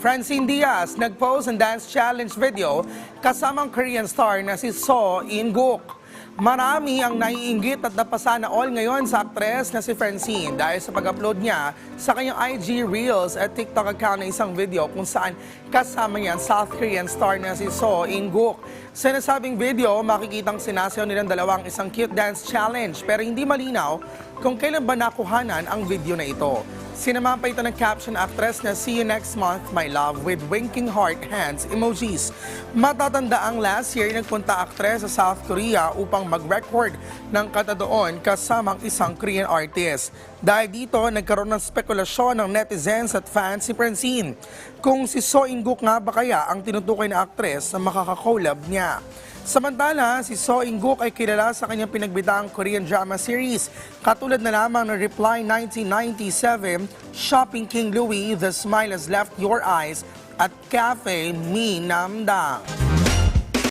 Francine Diaz nag-post ng dance challenge video kasamang Korean star na si So In-guk. Marami ang naiinggit at napasana all ngayon sa aktres na si Francine dahil sa pag-upload niya sa kanyang IG Reels at TikTok account ng isang video kung saan kasama niya ang South Korean star na si So In-guk. Sa nasabing video, makikitang sinasayaw nilang dalawang isang cute dance challenge pero hindi malinaw kung kailan ba nakuhanan ang video na ito. Sinamahan pa ito ng caption actress na See you next month, my love, with winking heart hands emojis. Matatanda ang last year nagpunta actress sa South Korea upang mag-record ng kanta doon kasamang isang Korean artist. Dahil dito, nagkaroon ng spekulasyon ng netizens at fans si Francine. Kung si So In-guk nga ba kaya ang tinutukoy na actress na makakakolab niya. Samantala, si So In-guk ay kilala sa kanyang pinagbitaang Korean drama series, katulad na lamang ng Reply 1997, Shopping King Louie, The Smile Has Left Your Eyes, at Cafe Mi Namdang.